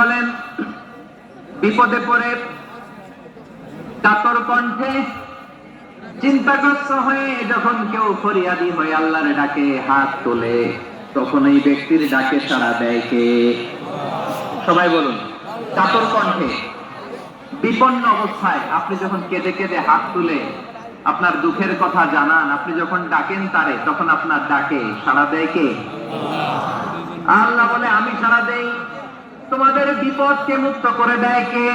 বলেন, বিপদে পড়ে কাতর কণ্ঠে চিন্তাগ্রস্ত হয়ে যখন কেউ ফরিয়াদি হয়ে আল্লাহর ডাকে হাত তোলে, তখন এই ব্যক্তির ডাকে সাড়া দেয় কে? সবাই বলুন, কাতর কণ্ঠে, বিপন্ন অবস্থায় আপনি যখন কেঁদে কেঁদে হাত তুলে আপনার দুঃখের কথা জানান, আপনি যখন ডাকেন তারে, তখন আপনার ডাকে সারা দেয় কে? আল্লাহ বলে, আমি সারা দেই। তোমাদের বিপদকে মুক্ত করে দেয় কে?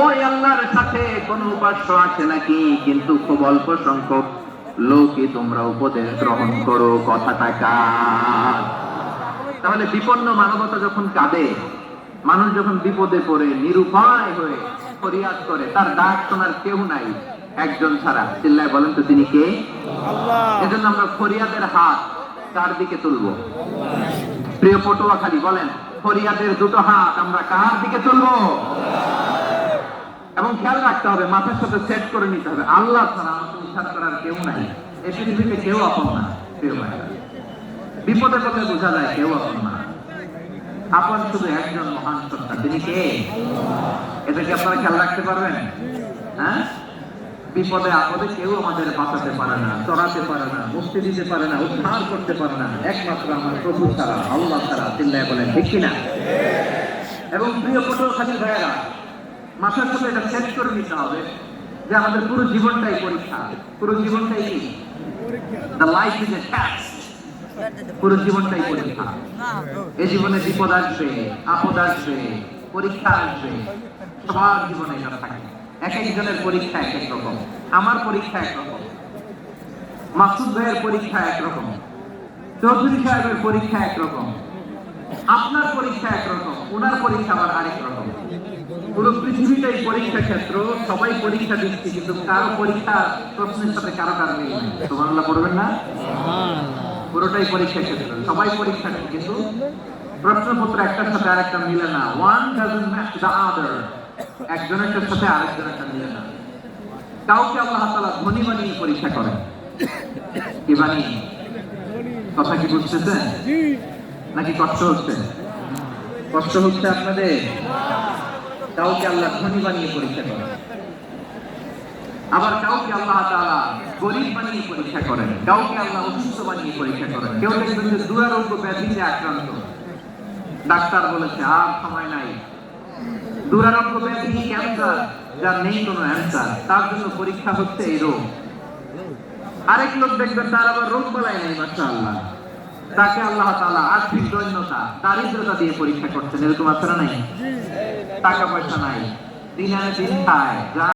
ওই আল্লাহর সাথে কোন উপাস্য আছে নাকি? কিন্তু খুব অল্প সংখ্যক লোকই তোমরা উপদেশ গ্রহণ করো কথাটা কার? তাহলে বিপন্ন মানবতা যখন কাঁদে মানুষ যখন বিপদে পড়ে নিরুপায় হয়ে ফরিয়াদ করে তার ডাক শোনার কেউ নাই একজন ছাড়া। চিল্লায় বলেন তো তিনি কে? এজন্য আমরা ফরিয়াদের হাত কার দিকে তুলবো? প্রিয় পটুয়াখালী বলেন। ফরিয়াদের দুটো হাত, আমরা কার দিকে তুলবো এবং খেয়াল রাখতে হবে, মাথার সাথে সেট করে নিতে হবে। আল্লাহ ছাড়া আমাকে করার কেউ নাই। পৃথিবীতে কেউ আপন না প্রিয় ভাইরা বিপদে পড়লে বোঝা যায় কেউ আপন না। আপন শুধু একজন মহান সত্তা, তিনি কে? এটা কি আপনারা খেয়াল রাখতে পারবেন? হ্যাঁ? বিপদে আপদে কেউ আমাদের বাঁচাতে পারে না, চড়াতে পারে না, মুক্তি দিতে পারে না, উদ্ধার করতে পারে না। একমাত্র আমার প্রভু ছাড়া, আল্লাহ ছাড়া চিল্লায় বলেন ঠিক কিনা? এবং প্রিয় পটুয়াখালী ভাইয়েরা, মাথার সাথে এটা সেট করে নিতে হবে যে আমাদের পুরো জীবনটাই পরীক্ষা। পুরো জীবনটাই কি? লাইফ ইজ এ পুরো জীবনটাই পরীক্ষা। এই জীবনে বিপদ আসবে, আপদ আসবে, পরীক্ষা আসবে, সবার জীবনে এটা থাকে এক একজনের পরীক্ষা এক এক রকম আমার পরীক্ষা একরকম মাসুদ ভাইয়ের পরীক্ষা একরকম চৌধুরী সাহেবের পরীক্ষা একরকম আপনার পরীক্ষা একরকম ওনার পরীক্ষা আবার আরেক রকম। পুরো পৃথিবীটাই পরীক্ষা ক্ষেত্র সবাই পরীক্ষা দিচ্ছে কিন্তু কারও পরীক্ষা প্রশ্নের সাথে কারও কার নেই। তোমার পড়বেন না? পুরোটাই পরীক্ষা ক্ষেত্র সবাই পরীক্ষা কিন্তু প্রশ্নপত্র একটার সাথে আরেকটা মিলে না। One doesn't match the other একজনের সাথে আরেকজনের মিলে না। কাউকে আল্লাহ তাআলা ধনী বানিয়ে পরীক্ষা করেন। কি বানিয়ে? কথা কি বুঝতেছেন? নাকি কষ্ট হচ্ছে? কষ্ট হচ্ছে আপনাদের? কাউকে আল্লাহ ধনী বানিয়ে পরীক্ষা করেন। আবার কাউকে আল্লাহ তাআলা গরিব বানিয়ে পরীক্ষা করেন। কাউকে আল্লাহ অসুস্থ বানিয়ে পরীক্ষা করেন। কেউ দেখবেন যে দুরারোগ্য ব্যাধিতে আক্রান্ত। ডাক্তার বলেছে, আর সময় নাই। দুরারোগ্য ব্যাধি ক্যান্সার যার নেই কোনো অ্যান্সার। তার জন্য পরীক্ষা হচ্ছে এই রোগ। আরেক লোক দেখবেন তার আবার রোগ বলায় নেই মাসা আল্লাহ তাকে আল্লাহ তালা আর্থিক দৈন্যতা, দারিদ্রতা দিয়ে পরীক্ষা করছেন। এরকম আছে না নাই? টাকা পয়সা নাই। দিন আনে দিন খায়।